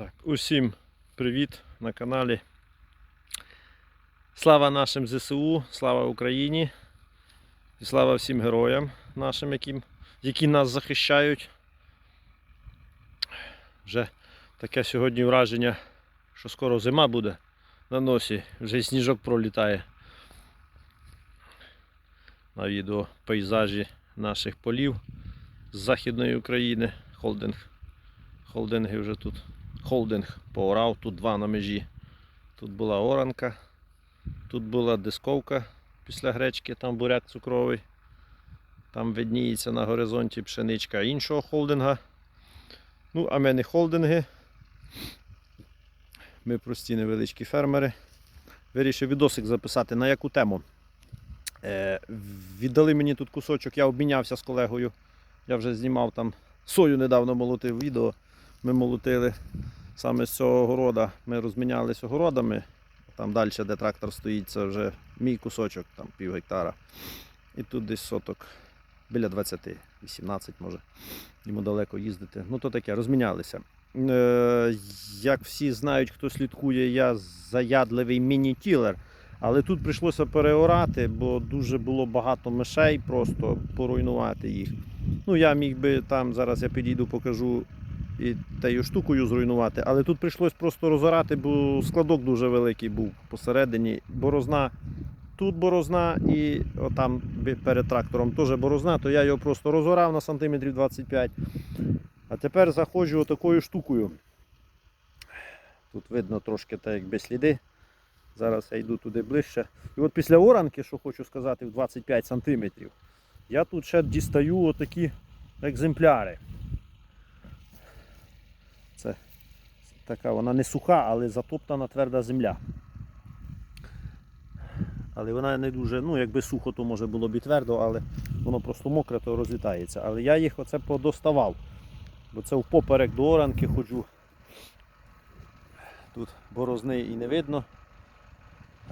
Так, усім привіт на каналі. Слава нашим ЗСУ, слава Україні і слава всім героям нашим, яким, які нас захищають. Вже таке сьогодні враження, що скоро зима буде на носі, вже сніжок пролітає. На відео пейзажі наших полів з Західної України. Холдинг. Холдинги вже тут. Холдинг поорав, тут два на межі. Тут була оранка, тут була дисковка після гречки, там буряк цукровий. Там видніється на горизонті пшеничка іншого холдинга. Ну, а ми не холдинги. Ми прості невеличкі фермери. Вирішив відосик записати на яку тему. Е, віддали мені тут кусочок, я обмінявся з колегою. Я вже знімав там сою недавно молотив відео. Ми молотили саме з цього города. Ми розмінялися огородами. Там далі, де трактор стоїть, це вже мій кусочок, там пів гектара. І тут десь соток біля 20, 18 може. Йому далеко їздити. Ну то таке, розмінялися. Е, як всі знають, хто слідкує, я заядливий міні-тілер. Але тут прийшлося переорати, бо дуже було багато мишей, просто поруйнувати їх. Ну, я міг би там, зараз я підійду, покажу і тією штукою зруйнувати, але тут прийшлося просто розорати, бо складок дуже великий був посередині. Борозна, тут борозна і отам бі- перед трактором теж борозна, то я його просто розорав на сантиметрів 25. А тепер заходжу отакою штукою. Тут видно трошки так якби сліди. Зараз я йду туди ближче. І от після оранки, що хочу сказати, в 25 см, я тут ще дістаю отакі екземпляри. Така, вона не суха, але затоптана тверда земля. Але вона не дуже, ну якби сухо, то може було б і твердо, але воно просто мокре, то розлітається. Але я їх оце подоставав. Бо це впоперек до оранки ходжу. Тут борозни і не видно.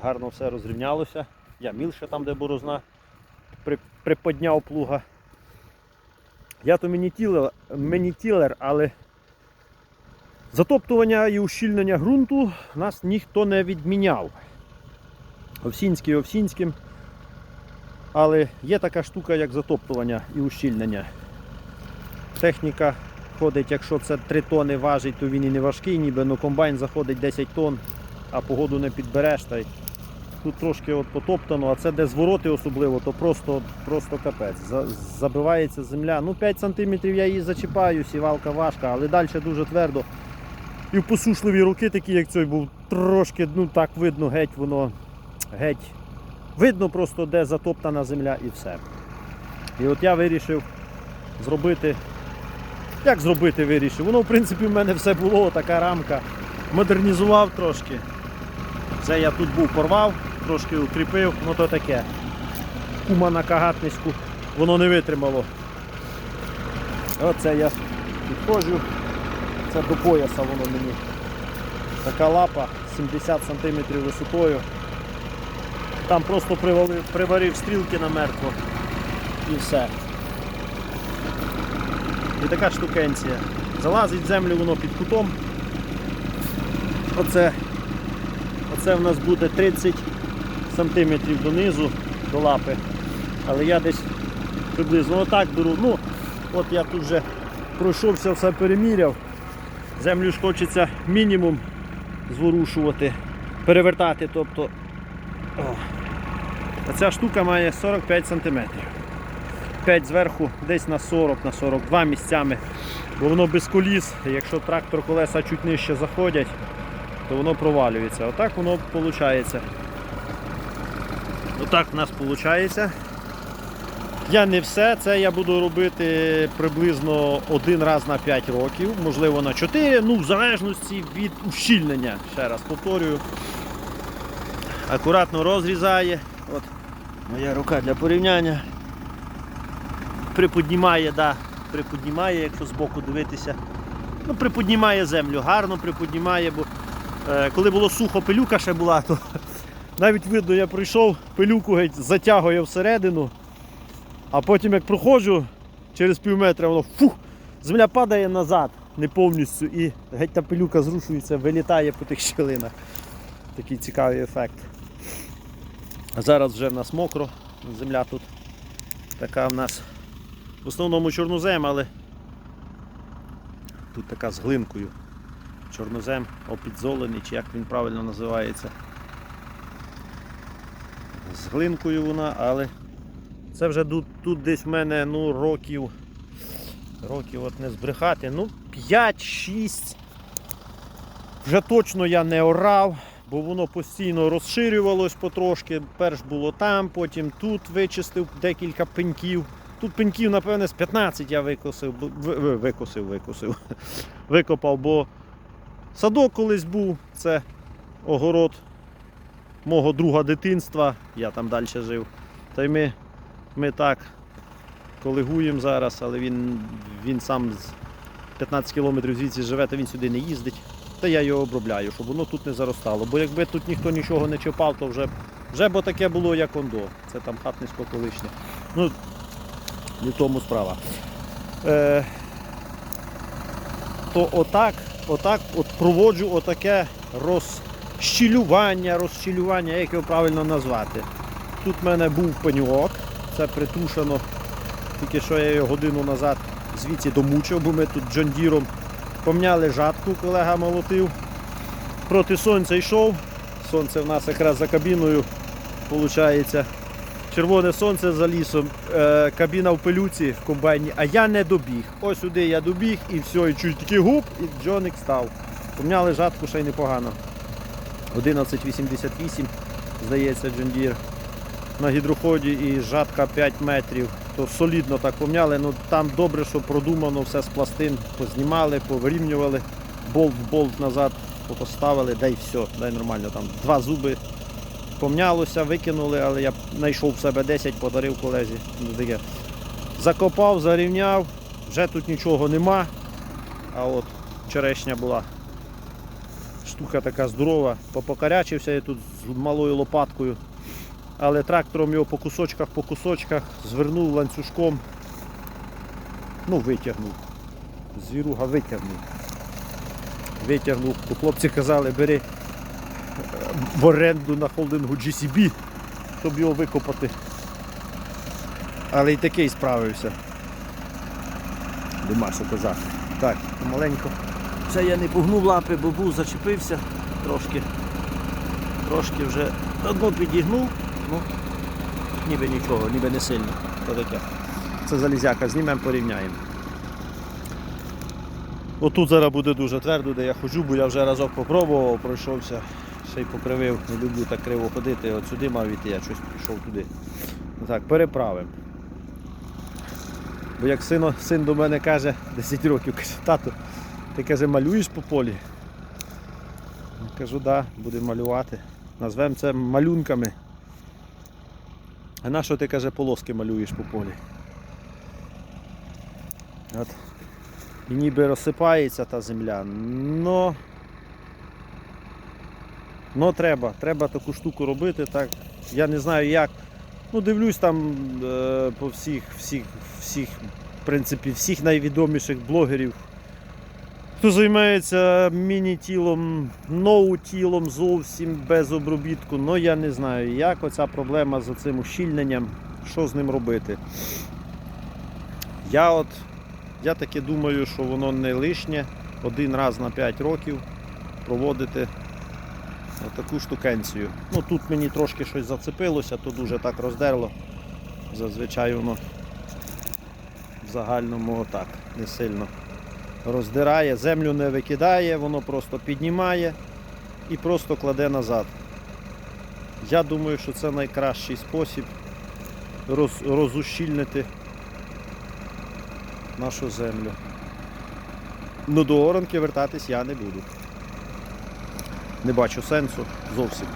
Гарно все розрівнялося. Я мілше там, де борозна, при, приподняв плуга. Я то мінітілер, мінітілер, але затоптування і ущільнення ґрунту нас ніхто не відміняв. Овсінський овсінським. Але є така штука, як затоптування і ущільнення. Техніка ходить, якщо це 3 тони важить, то він і не важкий, ніби ну комбайн заходить 10 тонн, а погоду не підбереш. Та й тут трошки от потоптано, а це де звороти особливо, то просто, просто капець. Забивається земля. Ну 5 см я її зачіпаю, сівалка важка, але далі дуже твердо. І в посушливі роки, такі як цей був, трошки, ну так видно, геть воно геть. Видно просто, де затоптана земля і все. І от я вирішив зробити. Як зробити вирішив? Воно, в принципі, в мене все було, така рамка. Модернізував трошки. Це я тут був порвав, трошки укріпив, ну то таке. Кума на кагатниську, воно не витримало. Оце я підходжу. Це до пояса воно мені. Така лапа 70 см висотою. Там просто привалив, приварив стрілки на мертво і все. І така штукенція. Залазить в землю воно під кутом. Оце, оце в нас буде 30 см донизу, до лапи. Але я десь приблизно отак беру. Ну, от я тут вже пройшовся, все переміряв. Землю ж хочеться мінімум зворушувати, перевертати. тобто. О. А ця штука має 45 см. 5 зверху, десь на 40, на 42 місцями. Бо воно без коліс, якщо трактор колеса чуть нижче заходять, то воно провалюється. Отак воно виходить. Отак в нас виходить. Я не все, це я буду робити приблизно один раз на 5 років, можливо на 4, ну в залежності від ущільнення. Ще раз повторюю. Акуратно розрізає. От моя рука для порівняння приподнімає, да, приподнімає, якщо збоку дивитися. Ну, приподнімає землю, гарно приподнімає, бо е, коли було сухо, пилюка ще була, то навіть видно, я прийшов, пилюку геть затягує всередину, а потім як проходжу через пів метра, воно фух, земля падає назад. не повністю і геть та пилюка зрушується, вилітає по тих щілинах. Такий цікавий ефект. А зараз вже в нас мокро, земля тут така в нас в основному чорнозем, але тут така з глинкою. Чорнозем опідзолений, чи як він правильно називається. З глинкою вона, але це вже тут, тут десь в мене ну, років, років от не збрехати, ну 5-6. Вже точно я не орав, бо воно постійно розширювалось потрошки. Перш було там, потім тут вичистив декілька пеньків. Тут пеньків, напевне, з 15 я викосив, викосив, викосив, викопав, бо садок колись був, це огород мого друга дитинства, я там далі жив. Та й ми, ми так колегуємо зараз, але він, він сам з 15 кілометрів звідси живе, то він сюди не їздить. Та я його обробляю, щоб воно тут не заростало. Бо якби тут ніхто нічого не чіпав, то вже, вже б таке було, як ондо. Це там хатницько колишнє. Ну, не тому справа. Е, то отак, отак от проводжу отаке розщілювання, розщілювання, як його правильно назвати. Тут в мене був пеньок, це притушено. Тільки що я його годину назад звідси домучив, бо ми тут джондіром помняли жатку, колега молотив. Проти сонця йшов. Сонце в нас якраз за кабіною, виходить. Червоне сонце за лісом, е, кабіна в пилюці в комбайні, а я не добіг. Ось сюди я добіг і все, і чуть такий губ, і Джоник став. Помняли жатку ще й непогано. 1188, здається, Джондір. На гідроході і жатка 5 метрів. То солідно так помняли. Ну там добре, що продумано все з пластин, познімали, повирівнювали, болт в болт назад поставили, дай все, дай нормально. Там два зуби помнялося, викинули, але я знайшов в себе 10, подарив колезі. Ну. Закопав, зарівняв, вже тут нічого нема. А от черешня була. Штука така здорова, попокарячився я тут з малою лопаткою. Але трактором його по кусочках, по кусочках звернув ланцюжком. Ну, витягнув. Звіруга витягнув. Витягнув. То хлопці казали, бери е, в оренду на холдингу GCB, щоб його викопати. Але і такий справився. Нема що казати. Так, маленько. Це я не погнув лапи, бо був зачепився трошки. Трошки вже одну підігнув, ну ніби нічого, ніби не сильно. То таке. Це залізяка, знімемо, порівняємо. Отут зараз буде дуже твердо, де я ходжу, бо я вже разок попробував, пройшовся, ще й покривив, не люблю так криво ходити, от сюди мав іти, я щось пішов туди. Так, переправимо. Бо як син, син до мене каже, 10 років, каже, тато, ти каже, малюєш по полі? Я кажу, да, будемо малювати. Назвемо це малюнками. А на що ти каже, полоски малюєш по полі? От. І ніби розсипається та земля. Но, но треба, треба таку штуку робити. Так. Я не знаю як. Ну, дивлюсь там е, по всіх, всіх, всіх, в принципі, всіх найвідоміших блогерів. Хто займається міні-тілом, ноу-тілом зовсім без обробітку. Ну я не знаю, як оця проблема з цим ущільненням, що з ним робити. Я от я таки думаю, що воно не лишнє один раз на 5 років проводити таку штукенцію. Ну тут мені трошки щось зацепилося, то дуже так роздерло. Зазвичай воно в загальному отак, не сильно роздирає, землю не викидає, воно просто піднімає і просто кладе назад. Я думаю, що це найкращий спосіб роз, розущільнити нашу землю. Ну до оранки вертатись я не буду. Не бачу сенсу зовсім.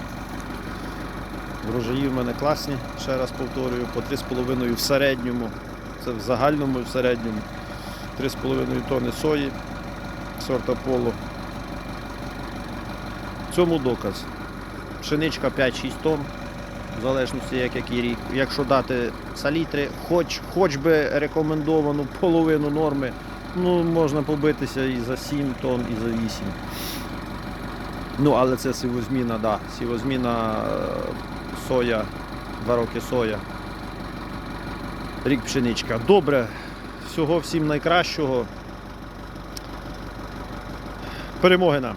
Врожаї в мене класні, ще раз повторюю, по 3,5 в середньому. Це в загальному і в середньому. 3,5 тонни сої сорта поло. Цьому доказ. Пшеничка 5-6 тонн, в залежності як який рік. Якщо дати салітри, хоч, хоч би рекомендовану половину норми, ну, можна побитися і за 7 тонн, і за 8. Ну, але це сівозміна, да. Сівозміна е, соя, два роки соя. Рік пшеничка. Добре. Всього всім найкращого. Перемоги нам!